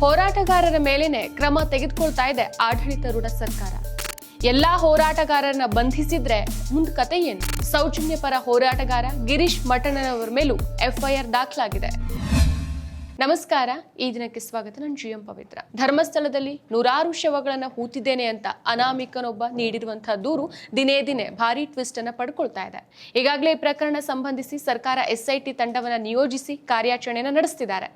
ಹೋರಾಟಗಾರರ ಮೇಲೇನೆ ಕ್ರಮ ತೆಗೆದುಕೊಳ್ತಾ ಇದೆ ಆಡಳಿತಾರೂಢ ಸರ್ಕಾರ. ಎಲ್ಲಾ ಹೋರಾಟಗಾರರನ್ನ ಬಂಧಿಸಿದ್ರೆ ಮುಂದ್ ಕತೆ ಏನು? ಸೌಜನ್ಯ ಪರ ಹೋರಾಟಗಾರ ಗಿರೀಶ್ ಮಠಣ್ಣನವರ ಮೇಲೂ ಎಫ್ಐಆರ್ ದಾಖಲಾಗಿದೆ. ನಮಸ್ಕಾರ, ಈ ದಿನಕ್ಕೆ ಸ್ವಾಗತ. ನಾನು ಜಿ ಎಂ ಪವಿತ್ರ. ಧರ್ಮಸ್ಥಳದಲ್ಲಿ ನೂರಾರು ಶವಗಳನ್ನ ಹೂತಿದ್ದೇನೆ ಅಂತ ಅನಾಮಿಕನೊಬ್ಬ ನೀಡಿರುವಂತಹ ದೂರು ದಿನೇ ದಿನೇ ಭಾರಿ ಟ್ವಿಸ್ಟ್ ಅನ್ನ ಪಡ್ಕೊಳ್ತಾ ಇದೆ. ಈಗಾಗಲೇ ಈ ಪ್ರಕರಣ ಸಂಬಂಧಿಸಿ ಸರ್ಕಾರ ಎಸ್ಐಟಿ ತಂಡವನ್ನ ನಿಯೋಜಿಸಿ ಕಾರ್ಯಾಚರಣೆಯನ್ನು ನಡೆಸ್ತಿದ್ದಾರೆ.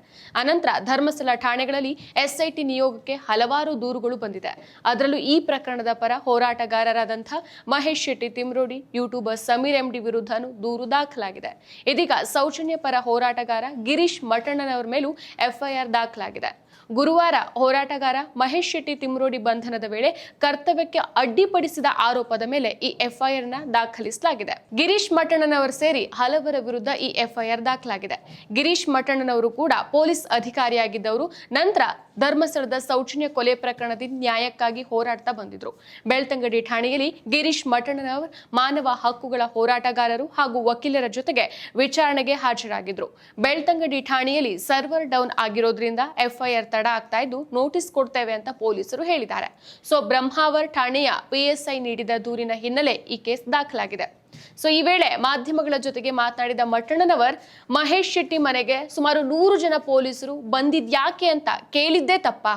ಅನಂತರ ಧರ್ಮಸ್ಥಳ ಠಾಣೆಗಳಲ್ಲಿ ಎಸ್ಐಟಿ ನಿಯೋಗಕ್ಕೆ ಹಲವಾರು ದೂರುಗಳು ಬಂದಿದೆ. ಅದರಲ್ಲೂ ಈ ಪ್ರಕರಣದ ಪರ ಹೋರಾಟಗಾರರಾದಂತಹ ಮಹೇಶ್ ಶೆಟ್ಟಿ ತಿಮ್ರೋಡಿ, ಯೂಟ್ಯೂಬರ್ ಸಮೀರ್ ಎಂಡಿ ವಿರುದ್ಧನೂ ದೂರು ದಾಖಲಾಗಿದೆ. ಇದೀಗ ಸೌಜನ್ಯ ಪರ ಹೋರಾಟಗಾರ ಗಿರೀಶ್ ಮಠಣ್ಣನವರ ಮೇಲೂ ಎಫ್ಐಆರ್ ದಾಖಲಾಗಿದೆ. ಗುರುವಾರ ಹೋರಾಟಗಾರ ಮಹೇಶ್ ಶೆಟ್ಟಿ ತಿಮ್ರೋಡಿ ಬಂಧನದ ವೇಳೆ ಕರ್ತವ್ಯಕ್ಕೆ ಅಡ್ಡಿಪಡಿಸಿದ ಆರೋಪದ ಮೇಲೆ ಈ ಎಫ್ಐಆರ್ನ ದಾಖಲಿಸಲಾಗಿದೆ. ಗಿರೀಶ್ ಮಠಣ್ಣನವರು ಸೇರಿ ಹಲವರ ವಿರುದ್ಧ ಈ ಎಫ್ಐಆರ್ ದಾಖಲಾಗಿದೆ. ಗಿರೀಶ್ ಮಠಣ್ಣನವರು ಕೂಡ ಪೊಲೀಸ್ ಅಧಿಕಾರಿಯಾಗಿದ್ದವರು. ನಂತರ ಧರ್ಮಸ್ಥಳದ ಸೌಜನ್ಯ ಕೊಲೆ ಪ್ರಕರಣದಿಂದ ನ್ಯಾಯಕ್ಕಾಗಿ ಹೋರಾಡ್ತಾ ಬಂದಿದ್ರು. ಬೆಳ್ತಂಗಡಿ ಠಾಣೆಯಲ್ಲಿ ಗಿರೀಶ್ ಮಠಣ್ಣನವರು ಮಾನವ ಹಕ್ಕುಗಳ ಹೋರಾಟಗಾರರು ಹಾಗೂ ವಕೀಲರ ಜೊತೆಗೆ ವಿಚಾರಣೆಗೆ ಹಾಜರಾಗಿದ್ರು. ಬೆಳ್ತಂಗಡಿ ಠಾಣೆಯಲ್ಲಿ ಸರ್ವರ್ ಡೌನ್ ಆಗಿರೋದ್ರಿಂದ ಎಫ್ಐಆರ್ ತಡ ಆಗ್ತಾ ಇದ್ದು ನೋಟಿಸ್ ಕೊಡ್ತೇವೆ ಅಂತ ಪೊಲೀಸರು ಹೇಳಿದ್ದಾರೆ. ಸೊ, ಬ್ರಹ್ಮಾವರ್ ಠಾಣೆಯ ಪಿಎಸ್ಐ ನೀಡಿದ ದೂರಿನ ಹಿನ್ನೆಲೆ ಈ ಕೇಸ್ ದಾಖಲಾಗಿದೆ. ಸೊ ಈ ವೇಳೆ ಮಾಧ್ಯಮಗಳ ಜೊತೆಗೆ ಮಾತನಾಡಿದ ಮಟ್ಟಣ್ಣನವರ್ ಮಹೇಶ್ ಶೆಟ್ಟಿ ಮನೆಗೆ ಸುಮಾರು ನೂರು ಜನ ಪೊಲೀಸರು ಬಂದಿದ್ಯಾಕೆ ಅಂತ ಕೇಳಿದ್ದೇ ತಪ್ಪ.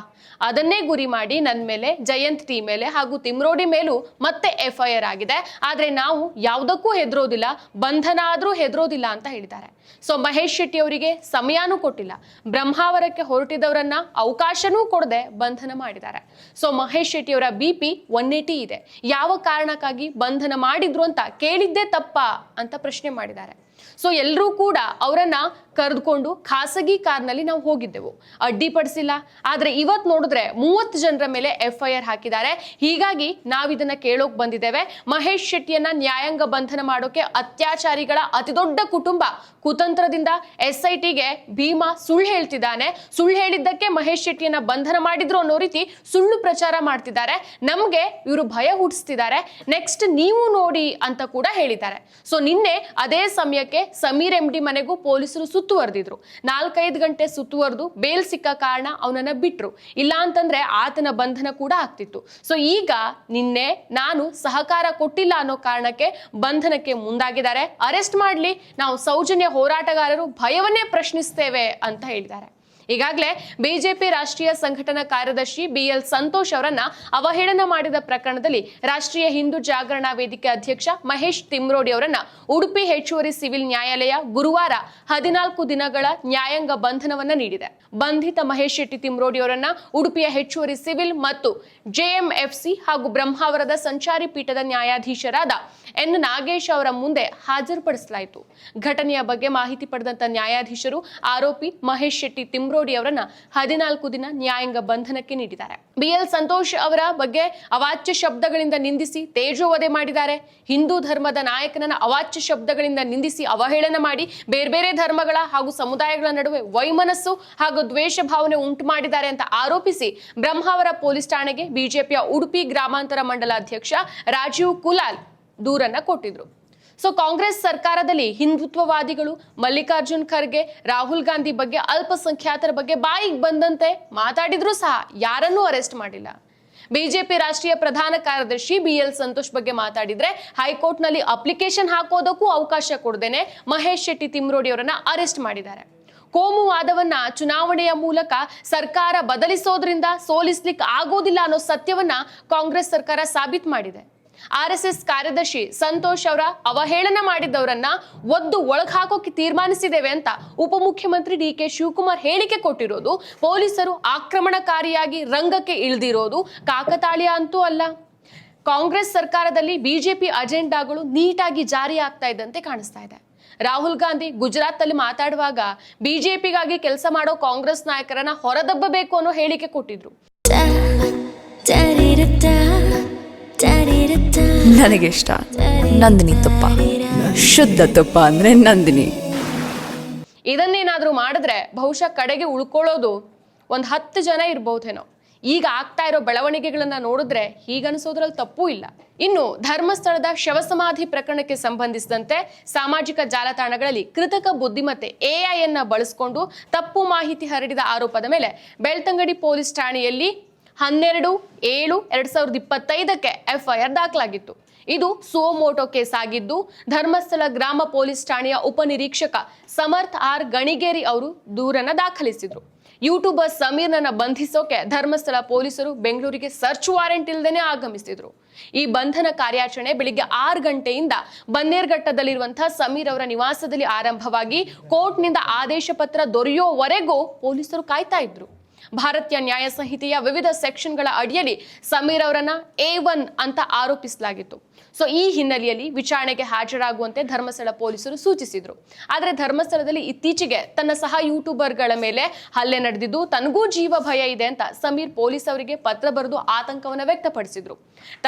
ಅದನ್ನೇ ಗುರಿ ಮಾಡಿ ನನ್ನ ಮೇಲೆ, ಜಯಂತ್ ಟಿ ಮೇಲೆ ಹಾಗೂ ತಿಮ್ರೋಡಿ ಮೇಲೂ ಮತ್ತೆ ಎಫ್ಐಆರ್ ಆಗಿದೆ. ಆದರೆ ನಾವು ಯಾವುದಕ್ಕೂ ಹೆದರೋದಿಲ್ಲ ಬಂಧನ ಆದ್ರೂ ಹೆದರೋದಿಲ್ಲ ಅಂತ ಹೇಳಿದ್ದಾರೆ. ಸೊ ಮಹೇಶ್ ಶೆಟ್ಟಿ ಅವರಿಗೆ ಸಮಯಾನೂ ಕೊಟ್ಟಿಲ್ಲ. ಬ್ರಹ್ಮಾವರಕ್ಕೆ ಹೊರಟಿದವರನ್ನ ಅವಕಾಶನೂ ಕೊಡದೆ ಬಂಧನ ಮಾಡಿದ್ದಾರೆ. ಸೊ ಮಹೇಶ್ ಶೆಟ್ಟಿ ಅವರ ಬಿ ಪಿ ಒನ್ ಇದೆ. ಯಾವ ಕಾರಣಕ್ಕಾಗಿ ಬಂಧನ ಮಾಡಿದ್ರು ಅಂತ ಕೇಳಿದ್ದೇ ತಪ್ಪಾ ಅಂತ ಪ್ರಶ್ನೆ ಮಾಡಿದ್ದಾರೆ. ಸೊ ಎಲ್ಲರೂ ಕೂಡ ಅವರನ್ನ ಕರೆದುಕೊಂಡು ಖಾಸಗಿ ಕಾರ್ನಲ್ಲಿ ನಾವು ಹೋಗಿದ್ದೆವು. ಅಡ್ಡಿಪಡಿಸಿಲ್ಲ ಆದ್ರೆ ಇವತ್ ನೋಡಿದ್ರೆ ಮೂವತ್ತು ಜನರ ಮೇಲೆ ಎಫ್ಐಆರ್ ಹಾಕಿದ್ದಾರೆ. ಹೀಗಾಗಿ ನಾವಿದನ್ನ ಕೇಳೋಕ್ ಬಂದಿದ್ದೇವೆ. ಮಹೇಶ್ ಶೆಟ್ಟಿಯನ್ನ ನ್ಯಾಯಾಂಗ ಬಂಧನ ಮಾಡೋಕೆ ಅತ್ಯಾಚಾರಿಗಳ ಅತಿದೊಡ್ಡ ಕುಟುಂಬ ಕುತಂತ್ರದಿಂದ ಎಸ್ ಐ ಭೀಮಾ ಸುಳ್ಳು ಹೇಳ್ತಿದ್ದಾನೆ. ಸುಳ್ಳು ಹೇಳಿದ್ದಕ್ಕೆ ಮಹೇಶ್ ಶೆಟ್ಟಿಯನ್ನ ಬಂಧನ ಮಾಡಿದ್ರು ಅನ್ನೋ ರೀತಿ ಸುಳ್ಳು ಪ್ರಚಾರ ಮಾಡ್ತಿದ್ದಾರೆ. ನಮ್ಗೆ ಇವರು ಭಯ ಹುಟ್ಟಿಸ್ತಿದ್ದಾರೆ. ನೆಕ್ಸ್ಟ್ ನೀವು ನೋಡಿ ಅಂತ ಕೂಡ ಹೇಳಿದ್ದಾರೆ. ಸೊ ನಿನ್ನೆ ಅದೇ ಸಮಯಕ್ಕೆ ಸಮೀರ್ ಎಂಡಿ ಮನೆಗೂ ಪೊಲೀಸರು ಸುತ್ತುವರೆದಿದ್ರು. ನಾಲ್ಕೈದು ಗಂಟೆ ಸುತ್ತುವರೆದು ಬೇಲ್ ಸಿಕ್ಕ ಕಾರಣ ಅವನನ್ನ ಬಿಟ್ರು. ಇಲ್ಲ ಅಂತಂದ್ರೆ ಆತನ ಬಂಧನ ಕೂಡ ಆಗ್ತಿತ್ತು. ಸೊ ಈಗ ನಿನ್ನೆ ನಾನು ಸಹಕಾರ ಕೊಟ್ಟಿಲ್ಲ ಅನ್ನೋ ಕಾರಣಕ್ಕೆ ಬಂಧನಕ್ಕೆ ಮುಂದಾಗಿದ್ದಾರೆ. ಅರೆಸ್ಟ್ ಮಾಡ್ಲಿ. ನಾವು ಸೌಜನ್ಯ ಹೋರಾಟಗಾರರು ಭಯವನ್ನೇ ಪ್ರಶ್ನಿಸ್ತೇವೆ ಅಂತ ಹೇಳಿದ್ದಾರೆ. ಈಗಾಗಲೇ ಬಿಜೆಪಿ ರಾಷ್ಟ್ರೀಯ ಸಂಘಟನಾ ಕಾರ್ಯದರ್ಶಿ ಬಿಎಲ್ ಸಂತೋಷ್ ಅವರನ್ನ ಅವಹೇಳನ ಮಾಡಿದ ಪ್ರಕರಣದಲ್ಲಿ ರಾಷ್ಟ್ರೀಯ ಹಿಂದೂ ಜಾಗರಣಾ ವೇದಿಕೆ ಅಧ್ಯಕ್ಷ ಮಹೇಶ್ ತಿಮ್ರೋಡಿ ಅವರನ್ನ ಉಡುಪಿ ಹೆಚ್ಚುವರಿ ಸಿವಿಲ್ ನ್ಯಾಯಾಲಯ ಗುರುವಾರ ಹದಿನಾಲ್ಕು ದಿನಗಳ ನ್ಯಾಯಾಂಗ ಬಂಧನವನ್ನ ನೀಡಿದೆ. ಬಂಧಿತ ಮಹೇಶ್ ಶೆಟ್ಟಿ ತಿಮ್ರೋಡಿ ಅವರನ್ನ ಉಡುಪಿಯ ಹೆಚ್ಚುವರಿ ಸಿವಿಲ್ ಮತ್ತು ಜೆಎಂಎಫ್ಸಿ ಹಾಗೂ ಬ್ರಹ್ಮಾವರದ ಸಂಚಾರಿ ಪೀಠದ ನ್ಯಾಯಾಧೀಶರಾದ ಎನ್. ನಾಗೇಶ್ ಅವರ ಮುಂದೆ ಹಾಜರುಪಡಿಸಲಾಯಿತು. ಘಟನೆಯ ಬಗ್ಗೆ ಮಾಹಿತಿ ಪಡೆದಂತ ನ್ಯಾಯಾಧೀಶರು ಆರೋಪಿ ಮಹೇಶ್ ಶೆಟ್ಟಿ ತಿಮ್ರೋಡಿ ಅವರನ್ನ ಹದಿನಾಲ್ಕು ದಿನ ನ್ಯಾಯಾಂಗ ಬಂಧನಕ್ಕೆ ನೀಡಿದ್ದಾರೆ. ಬಿಎಲ್ ಸಂತೋಷ್ ಅವರ ಬಗ್ಗೆ ಅವಾಚ್ಯ ಶಬ್ದಗಳಿಂದ ನಿಂದಿಸಿ ತೇಜೋವಧೆ ಮಾಡಿದ್ದಾರೆ. ಹಿಂದೂ ಧರ್ಮದ ನಾಯಕನನ್ನ ಅವಾಚ್ಯ ಶಬ್ದಗಳಿಂದ ನಿಂದಿಸಿ ಅವಹೇಳನ ಮಾಡಿ ಬೇರೆ ಬೇರೆ ಧರ್ಮಗಳ ಹಾಗೂ ಸಮುದಾಯಗಳ ನಡುವೆ ವೈಮನಸ್ಸು ಹಾಗೂ ದ್ವೇಷ ಭಾವನೆ ಉಂಟು ಮಾಡಿದ್ದಾರೆ ಅಂತ ಆರೋಪಿಸಿ ಬ್ರಹ್ಮಾವರ ಪೊಲೀಸ್ ಠಾಣೆಗೆ ಬಿಜೆಪಿಯ ಉಡುಪಿ ಗ್ರಾಮಾಂತರ ಮಂಡಲ ಅಧ್ಯಕ್ಷ ರಾಜೀವ್ ಕುಲಾಲ್ ದೂರನ್ನ ಕೊಟ್ಟಿದ್ರು. ಸೊ ಕಾಂಗ್ರೆಸ್ ಸರ್ಕಾರದಲ್ಲಿ ಹಿಂದುತ್ವವಾದಿಗಳು ಮಲ್ಲಿಕಾರ್ಜುನ್ ಖರ್ಗೆ, ರಾಹುಲ್ ಗಾಂಧಿ ಬಗ್ಗೆ ಅಲ್ಪಸಂಖ್ಯಾತರ ಬಗ್ಗೆ ಬಾಯಿಗೆ ಬಂದಂತೆ ಮಾತಾಡಿದ್ರು ಸಹ ಯಾರನ್ನೂ ಅರೆಸ್ಟ್ ಮಾಡಿಲ್ಲ. ಬಿಜೆಪಿ ರಾಷ್ಟ್ರೀಯ ಪ್ರಧಾನ ಕಾರ್ಯದರ್ಶಿ ಬಿ ಎಲ್ ಸಂತೋಷ್ ಬಗ್ಗೆ ಮಾತಾಡಿದ್ರೆ ಹೈಕೋರ್ಟ್ನಲ್ಲಿ ಅಪ್ಲಿಕೇಶನ್ ಹಾಕೋದಕ್ಕೂ ಅವಕಾಶ ಕೊಡದೇನೆ ಮಹೇಶ್ ಶೆಟ್ಟಿ ತಿಮ್ರೋಡಿ ಅವರನ್ನ ಅರೆಸ್ಟ್ ಮಾಡಿದ್ದಾರೆ. ಕೋಮುವಾದವನ್ನ ಚುನಾವಣೆಯ ಮೂಲಕ ಸರ್ಕಾರ ಬದಲಿಸೋದ್ರಿಂದ ಸೋಲಿಸ್ಲಿಕ್ಕೆ ಆಗೋದಿಲ್ಲ ಅನ್ನೋ ಸತ್ಯವನ್ನ ಕಾಂಗ್ರೆಸ್ ಸರ್ಕಾರ ಸಾಬೀತು ಮಾಡಿದೆ. ಆರ್ ಎಸ್ ಎಸ್ ಕಾರ್ಯದರ್ಶಿ ಸಂತೋಷ್ ಅವರ ಅವಹೇಳನ ಮಾಡಿದವರನ್ನ ಒದ್ದು ಒಳಗ್ ಹಾಕೋಕೆ ತೀರ್ಮಾನಿಸಿದ್ದೇವೆ ಅಂತ ಉಪಮುಖ್ಯಮಂತ್ರಿ ಡಿ ಕೆ ಶಿವಕುಮಾರ್ ಹೇಳಿಕೆ ಕೊಟ್ಟಿರೋದು, ಪೊಲೀಸರು ಆಕ್ರಮಣಕಾರಿಯಾಗಿ ರಂಗಕ್ಕೆ ಇಳಿದಿರೋದು ಕಾಕತಾಳೀಯ ಅಂತೂ ಅಲ್ಲ. ಕಾಂಗ್ರೆಸ್ ಸರ್ಕಾರದಲ್ಲಿ ಬಿಜೆಪಿ ಅಜೆಂಡಾಗಳು ನೀಟಾಗಿ ಜಾರಿ ಆಗ್ತಾ ಇದ್ದಂತೆ ಕಾಣಿಸ್ತಾ ಇದೆ. ರಾಹುಲ್ ಗಾಂಧಿ ಗುಜರಾತ್ ಅಲ್ಲಿ ಮಾತಾಡುವಾಗ ಬಿಜೆಪಿಗಾಗಿ ಕೆಲಸ ಮಾಡೋ ಕಾಂಗ್ರೆಸ್ ನಾಯಕರನ್ನ ಹೊರದಬ್ಬಬೇಕು ಅನ್ನೋ ಹೇಳಿಕೆ ಕೊಟ್ಟಿದ್ರು. ನನಗೆ ಇಷ್ಟ. ನಂದಿನಿ ತುಪ್ಪ. ಶುದ್ಧ ತುಪ್ಪ ಅಂದ್ರೆ ನಂದಿನಿ. ಇದನ್ನೇನಾದ್ರೂ ಮಾಡಿದ್ರೆ ಬಹುಶಃ ಕಡೆಗೆ ಉಳ್ಕೊಳ್ಳೋದು ಒಂದ್ ಹತ್ತು ಜನ ಇರ್ಬಹುದೇನೋ. ಈಗ ಆಗ್ತಾ ಇರೋ ಬೆಳವಣಿಗೆಗಳನ್ನ ನೋಡಿದ್ರೆ ಹೀಗನ್ಸೋದ್ರಲ್ಲಿ ತಪ್ಪೂ ಇಲ್ಲ. ಇನ್ನು ಧರ್ಮಸ್ಥಳದ ಶವಸಮಾಧಿ ಪ್ರಕರಣಕ್ಕೆ ಸಂಬಂಧಿಸಿದಂತೆ ಸಾಮಾಜಿಕ ಜಾಲತಾಣಗಳಲ್ಲಿ ಕೃತಕ ಬುದ್ಧಿಮತ್ತೆ ಎಐ ಅನ್ನ ಬಳಸಿಕೊಂಡು ತಪ್ಪು ಮಾಹಿತಿ ಹರಡಿದ ಆರೋಪದ ಮೇಲೆ ಬೆಳ್ತಂಗಡಿ ಪೊಲೀಸ್ ಠಾಣೆಯಲ್ಲಿ ಹನ್ನೆರಡು, ಏಳು, ಎರಡ್ ಸಾವಿರದ ಇಪ್ಪತ್ತೈದಕ್ಕೆ ಎಫ್ಐಆರ್ ದಾಖಲಾಗಿತ್ತು. ಇದು ಸೋಮೋಟೋ ಕೇಸ್ ಆಗಿದ್ದು ಧರ್ಮಸ್ಥಳ ಗ್ರಾಮ ಪೊಲೀಸ್ ಠಾಣೆಯ ಉಪನಿರೀಕ್ಷಕ ಸಮರ್ಥ್ ಆರ್ ಗಣಿಗೇರಿ ಅವರು ದೂರನ್ನ ದಾಖಲಿಸಿದ್ರು. ಯೂಟ್ಯೂಬರ್ ಸಮೀರ್ನನ್ನ ಬಂಧಿಸೋಕೆ ಧರ್ಮಸ್ಥಳ ಪೊಲೀಸರು ಬೆಂಗಳೂರಿಗೆ ಸರ್ಚ್ ವಾರೆಂಟ್ ಇಲ್ಲದೇನೆ ಆಗಮಿಸಿದ್ರು. ಈ ಬಂಧನ ಕಾರ್ಯಾಚರಣೆ ಬೆಳಿಗ್ಗೆ ಆರು ಗಂಟೆಯಿಂದ ಬನ್ನೇರ್ಘಟ್ಟದಲ್ಲಿರುವಂತಹ ಸಮೀರ್ ಅವರ ನಿವಾಸದಲ್ಲಿ ಆರಂಭವಾಗಿ ಕೋರ್ಟ್ನಿಂದ ಆದೇಶ ಪತ್ರ ದೊರೆಯುವವರೆಗೂ ಪೊಲೀಸರು ಕಾಯ್ತಾ ಇದ್ರು. ಭಾರತೀಯ ನ್ಯಾಯ ಸಂಹಿತೆಯ ವಿವಿಧ ಸೆಕ್ಷನ್ಗಳ ಅಡಿಯಲ್ಲಿ ಸಮೀರ್ ಅವರನ್ನ ಎ ಒನ್ ಅಂತ ಆರೋಪಿಸಲಾಗಿತ್ತು. ಸೊ ಈ ಹಿನ್ನೆಲೆಯಲ್ಲಿ ವಿಚಾರಣೆಗೆ ಹಾಜರಾಗುವಂತೆ ಧರ್ಮಸ್ಥಳ ಪೊಲೀಸರು ಸೂಚಿಸಿದ್ರು. ಆದರೆ ಧರ್ಮಸ್ಥಳದಲ್ಲಿ ಇತ್ತೀಚೆಗೆ ತನ್ನ ಸಹ ಯೂಟ್ಯೂಬರ್ಗಳ ಮೇಲೆ ಹಲ್ಲೆ ನಡೆದಿದ್ದು, ತನಗೂ ಜೀವ ಭಯ ಇದೆ ಅಂತ ಸಮೀರ್ ಪೊಲೀಸ್ ಅವರಿಗೆ ಪತ್ರ ಬರೆದು ಆತಂಕವನ್ನು ವ್ಯಕ್ತಪಡಿಸಿದ್ರು.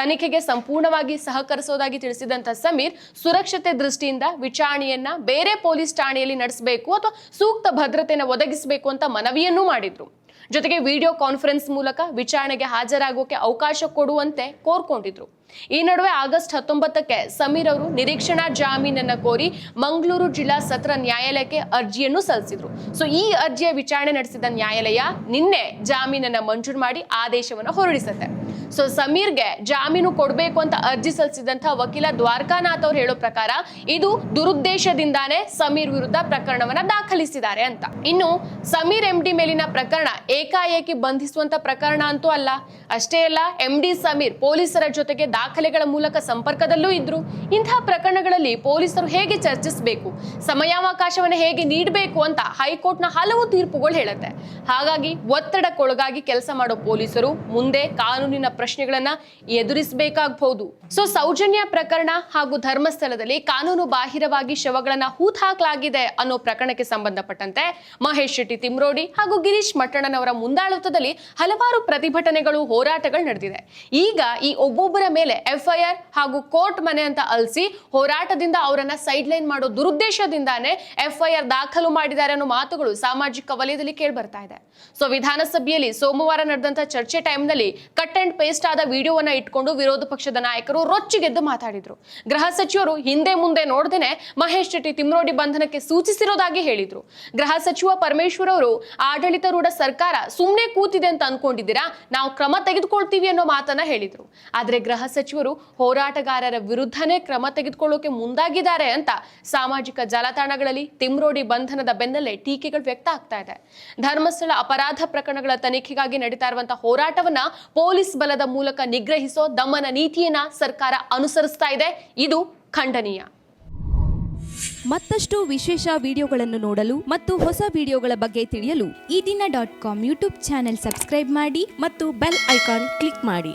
ತನಿಖೆಗೆ ಸಂಪೂರ್ಣವಾಗಿ ಸಹಕರಿಸೋದಾಗಿ ತಿಳಿಸಿದಂತ ಸಮೀರ್, ಸುರಕ್ಷತೆ ದೃಷ್ಟಿಯಿಂದ ವಿಚಾರಣೆಯನ್ನ ಬೇರೆ ಪೊಲೀಸ್ ಠಾಣೆಯಲ್ಲಿ ನಡೆಸಬೇಕು ಅಥವಾ ಸೂಕ್ತ ಭದ್ರತೆಯನ್ನು ಒದಗಿಸಬೇಕು ಅಂತ ಮನವಿಯನ್ನೂ ಮಾಡಿದ್ರು. ಜೊತೆಗೆ ವಿಡಿಯೋ ಕಾನ್ಫರೆನ್ಸ್ ಮೂಲಕ ವಿಚಾರಣೆಗೆ ಹಾಜರಾಗೋಕೆ ಅವಕಾಶ ಕೊಡುವಂತೆ ಕೋರ್ಕೊಂಡಿದ್ರು. ಈ ನಡುವೆ ಆಗಸ್ಟ್ ಹತ್ತೊಂಬತ್ತಕ್ಕೆ ಸಮೀರ್ ಅವರು ನಿರೀಕ್ಷಣಾ ಜಾಮೀನನ್ನ ಕೋರಿ ಮಂಗಳೂರು ಜಿಲ್ಲಾ ಸತ್ರ ನ್ಯಾಯಾಲಯಕ್ಕೆ ಅರ್ಜಿಯನ್ನು ಸಲ್ಲಿಸಿದ್ರು. ಸೊ ಈ ಅರ್ಜಿಯ ವಿಚಾರಣೆ ನಡೆಸಿದ ನ್ಯಾಯಾಲಯ ನಿನ್ನೆ ಜಾಮೀನನ್ನ ಮಂಜೂರು ಮಾಡಿ ಆದೇಶವನ್ನು ಹೊರಡಿಸುತ್ತೆ. ಸೊ ಸಮೀರ್ಗೆ ಜಾಮೀನು ಕೊಡಬೇಕು ಅಂತ ಅರ್ಜಿ ಸಲ್ಲಿಸಿದಂತಹ ವಕೀಲ ದ್ವಾರಕಾನಾಥ್ ಅವ್ರು ಹೇಳೋ ಪ್ರಕಾರ ಇದು ದುರುದ್ದೇಶದಿಂದಾನೇ ಸಮೀರ್ ವಿರುದ್ಧ ಪ್ರಕರಣವನ್ನ ದಾಖಲಿಸಿದ್ದಾರೆ ಅಂತ. ಇನ್ನು ಸಮೀರ್ ಎಂ ಡಿ ಮೇಲಿನ ಪ್ರಕರಣ ಏಕಾಏಕಿ ಬಂಧಿಸುವಂತ ಪ್ರಕರಣ ಅಂತೂ ಅಲ್ಲ. ಅಷ್ಟೇ ಅಲ್ಲ ಎಂ ಡಿ ಸಮೀರ್ ಪೊಲೀಸರ ಜೊತೆಗೆ ದಾಖಲೆಗಳ ಮೂಲಕ ಸಂಪರ್ಕದಲ್ಲೂ ಇದ್ರು. ಇಂತಹ ಪ್ರಕರಣಗಳಲ್ಲಿ ಪೊಲೀಸರು ಹೇಗೆ ಚರ್ಚಿಸಬೇಕು? ಸಮಯಾವಕಾಶವನ್ನು ಹೇಗೆ ನೀಡಬೇಕು ಅಂತ ಹೈಕೋರ್ಟ್ನ ಹಲವು ತೀರ್ಪುಗಳು ಹೇಳುತ್ತೆ. ಹಾಗಾಗಿ ಒತ್ತಡಕ್ಕೊಳಗಾಗಿ ಕೆಲಸ ಮಾಡೋ ಪೊಲೀಸರು ಮುಂದೆ ಕಾನೂನಿನ ಪ್ರಶ್ನೆಗಳನ್ನ ಎದುರಿಸಬೇಕಾಗಬಹುದು. ಸೊ ಸೌಜನ್ಯ ಪ್ರಕರಣ ಹಾಗೂ ಧರ್ಮಸ್ಥಳದಲ್ಲಿ ಕಾನೂನು ಬಾಹಿರವಾಗಿ ಶವಗಳನ್ನ ಹೂತ್ ಹಾಕಲಾಗಿದೆ ಅನ್ನೋ ಪ್ರಕರಣಕ್ಕೆ ಸಂಬಂಧಪಟ್ಟಂತೆ ಮಹೇಶ್ ಶೆಟ್ಟಿ ತಿಮ್ರೋಡಿ ಹಾಗೂ ಗಿರೀಶ್ ಮಟ್ಟಣ್ಣನವರ ಮುಂದಾಳತ್ವದಲ್ಲಿ ಹಲವಾರು ಪ್ರತಿಭಟನೆಗಳು, ಹೋರಾಟಗಳು ನಡೆದಿದೆ. ಈಗ ಈ ಒಬ್ಬೊಬ್ಬರ ಮೇಲೆ ಎಫ್ಐಆರ್ ಹಾಗೂ ಕೋರ್ಟ್ ಮನೆ ಅಂತ ಅಲ್ಸಿ ಹೋರಾಟದಿಂದ ಅವರನ್ನ ಸೈಡ್ ಲೈನ್ ಮಾಡೋ ದುರುದ್ದೇಶದಿಂದಾನೇ ಎಫ್ಐಆರ್ ದಾಖಲು ಮಾಡಿದ್ದಾರೆ ಅನ್ನೋ ಮಾತುಗಳು ಸಾಮಾಜಿಕ ವಲಯದಲ್ಲಿ ಕೇಳಿ ಬರ್ತಾ ಇದೆ. ಸೊ ವಿಧಾನಸಭೆಯಲ್ಲಿ ಸೋಮವಾರ ನಡೆದಂತಹ ಚರ್ಚೆ ಟೈಮ್ನಲ್ಲಿ ಕಟ್ ಅಂಡ್ ಪೇಸ್ಟ್ ಆದ ವಿಡಿಯೋವನ್ನ ಇಟ್ಕೊಂಡು ವಿರೋಧ ಪಕ್ಷದ ನಾಯಕರು ರೊಚ್ಚಿಗೆದ್ದು ಮಾತಾಡಿದ್ರು. ಗೃಹ ಸಚಿವರು ಹಿಂದೆ ಮುಂದೆ ನೋಡ್ದೇನೆ ಮಹೇಶ್ ಶೆಟ್ಟಿ ತಿಮ್ರೋಡಿ ಬಂಧನಕ್ಕೆ ಸೂಚಿಸಿರೋದಾಗಿ ಹೇಳಿದ್ರು. ಗೃಹ ಸಚಿವ ಪರಮೇಶ್ವರ್ ಅವರು, ಆಡಳಿತಾರೂಢ ಸರ್ಕಾರ ಸುಮ್ಮನೆ ಕೂತಿದೆ ಅಂತ ಅನ್ಕೊಂಡಿದ್ದೀರಾ? ನಾವು ಕ್ರಮ ತೆಗೆದುಕೊಳ್ತೀವಿ ಅನ್ನೋ ಮಾತನ್ನ ಹೇಳಿದ್ರು. ಆದ್ರೆ ಗೃಹ ಸಚಿವರು ಹೋರಾಟಗಾರರ ವಿರುದ್ಧನೇ ಕ್ರಮ ತೆಗೆದುಕೊಳ್ಳೋಕೆ ಮುಂದಾಗಿದ್ದಾರೆ ಅಂತ ಸಾಮಾಜಿಕ ಜಾಲತಾಣಗಳಲ್ಲಿ ತಿಮ್ರೋಡಿ ಬಂಧನದ ಬೆನ್ನಲ್ಲೇ ಟೀಕೆಗಳು ವ್ಯಕ್ತ ಆಗ್ತಾ ಇದೆ. ಧರ್ಮಸ್ಥಳ ಅಪರಾಧ ಪ್ರಕರಣಗಳ ತನಿಖೆಗಾಗಿ ನಡೀತಾ ಇರುವಂತಹ ಹೋರಾಟವನ್ನ ಪೊಲೀಸ್ ಬಲದ ಮೂಲಕ ನಿಗ್ರಹಿಸೋ ದಮನ ನೀತಿಯನ್ನ ಸರ್ಕಾರ ಅನುಸರಿಸ್ತಾ ಇದೆ. ಇದು ಖಂಡನೀಯ. ಮತ್ತಷ್ಟು ವಿಶೇಷ ವಿಡಿಯೋಗಳನ್ನು ನೋಡಲು ಮತ್ತು ಹೊಸ ವಿಡಿಯೋಗಳ ಬಗ್ಗೆ ತಿಳಿಯಲು Ee Dina dot com YouTube channel subscribe ಮಾಡಿ ಮತ್ತು ಬೆಲ್ ಐಕಾನ್ ಕ್ಲಿಕ್ ಮಾಡಿ.